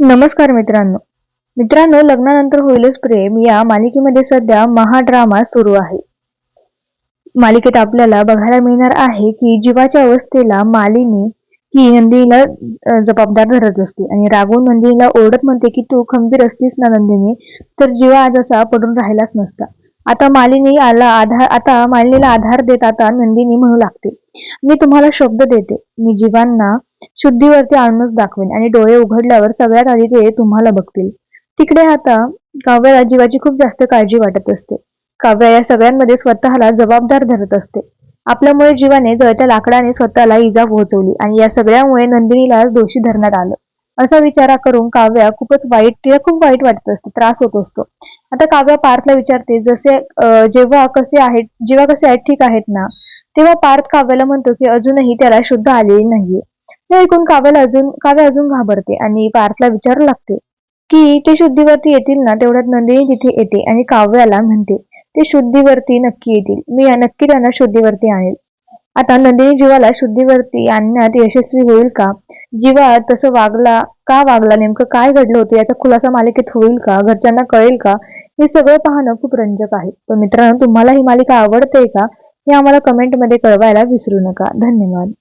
नमस्कार मित्रांनो. मित्रांनो लग्नानंतर होईलच प्रेम या मालिकेमध्ये सध्या महाड्रामा सुरू आहे. मालिकेत आपल्याला बघायला मिळणार आहे की जीवाच्या अवस्थेला मालिनी ही नंदिनीला जबाबदार धरत असते आणि रागवून नंदिनीला ओरडत म्हणते की तू खंबीर असतीस ना नंदिनी तर जीवा आज असा पडून राहिलाच नसता. आता मालिनी आला आधार आता मालिनीला आधार देत आता नंदिनी म्हणू लागते. मी तुम्हाला शब्द देते. मी जीवांना शुद्धीवरती आणूनच दाखवेन आणि डोळे उघडल्यावर सगळ्यात आधी ते तुम्हाला बघतील. तिकडे आता काव्याला जीवाची खूप जास्त काळजी वाटत असते. काव्या या सगळ्यांमध्ये स्वतःला जबाबदार धरत असते. आपल्यामुळे जीवाने जळत्या लाकडाने स्वतःला इजा पोहोचवली आणि या सगळ्यामुळे नंदिनीला दोषी धरण्यात आलं. असा विचार करून काव्या खूपच वाईट तिला खूप वाईट वाटत असते त्रास होत असतो. आता काव्या पार्थला विचारते जसे जेव्हा कसे आहेत जेव्हा कसे आहेत ठीक आहेत ना? तेव्हा पार्थ काव्याला म्हणतो की अजूनही त्याला शुद्ध आलेली नाहीये. हे ऐकून काव्याला अजून काव्या अजून घाबरते आणि पार्थला विचारू लागते की ते शुद्धीवरती येतील ना तेवढ्यात नंदिनी तिथे येते आणि काव्याला म्हणते ते शुद्धीवरती नक्की येतील. मी नक्की त्यांना शुद्धीवरती आणेल. आता नंदिनी जीवाला शुद्धीवरती आणण्यात यशस्वी होईल का? जीवा तसं वागला का वागला? नेमकं काय घडलं होतं? याचा खुलासा मालिकेत होईल का? घरच्यांना कळेल का? हे सगळं पाहणं खूप रंजक आहे. तर मित्रांनो तुम्हाला ही मालिका आवडते का? हे आम्हाला कमेंटमध्ये कळवायला विसरू नका. धन्यवाद.